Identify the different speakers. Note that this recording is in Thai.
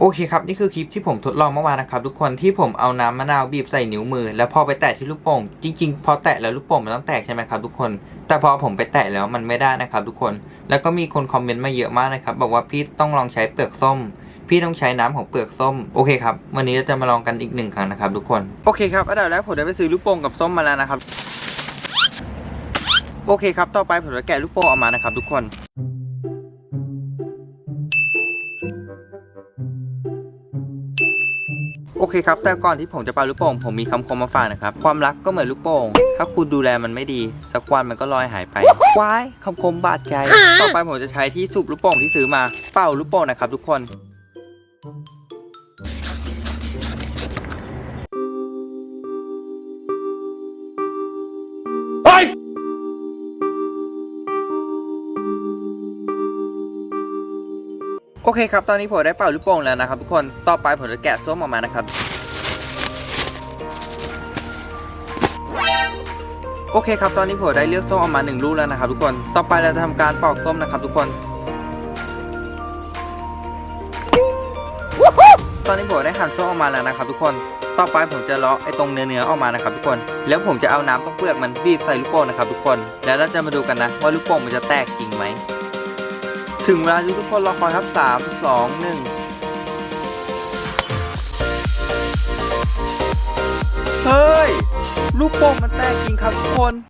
Speaker 1: โอเคครับ นี่คือคลิปที่ผมทดลองเมื่อวานนะครับ ทุกคนที่ผมเอาน้ำมะนาวบีบใส่นิ้วมือ แล้วพอไปแตะที่ลูกโป่งจริงๆ พอแตะแล้วลูกโป่งมันต้องแตกใช่ไหมครับทุกคน แต่พอผมไปแตะแล้วมันไม่ได้นะครับทุกคนแล้วก็มีคนคอมเมนต์มาเยอะมากนะครับบอกว่าพี่ต้องลองใช้เปลือกส้ม พี่ต้องใช้น้ำของเปลือกส้มโอเคครับวันนี้เราจะมาลองกันอีกหนึ่งครั้งนะครับทุกคนโอเคครับอันดับแรกผมได้ไปซื้อลูกโป่งกับส้มมาแล้วนะครับ โอเคครับต่อไปผมจะแกะลูกโป่งออกมานะครับทุกคน โอเคครับ แต่ก่อนที่ผมจะปาลูกโป่งผมมีคำคมมาฝากนะครับ ความรักก็เหมือนลูกโป่ง ถ้าคุณดูแลมันไม่ดี สักวันมันก็ลอยหายไปว้ายคำคมบาดใจ ต่อไปผมจะใช้ที่สูบลูกโป่งที่ซื้อมา เป่าลูกโป่งนะครับทุกคน โอเคครับ ตอนนี้ผมได้เป่าลูกโป่งแล้วนะครับทุกคน ต่อไปผมจะแกะส้มออกมานะครับ โอเคครับ ตอนนี้ผมได้เลือกส้มออกมาหนึ่งลูกแล้วนะครับทุกคน ต่อไปเราจะทำการปอกส้มนะครับทุกคน ตอนนี้ผมได้หั่นส้มออกมาแล้วนะครับทุกคน ต่อไปผมจะเลาะไอ้ตรงเนื้อเนื้อๆออกมานะครับทุกคน แล้วผมจะเอาน้ำตรงเปลือกมันบีบใส่ลูกโป่งนะครับทุกคน แล้วเราจะมาดูกันนะว่าลูกโป่งมันจะแตกจริงไหม ถึงเวลาที่ทุกคนรอคอยครับสามสองหนึ่งเฮ้ย ลูกโป่งมันแตกจริงครับทุกคน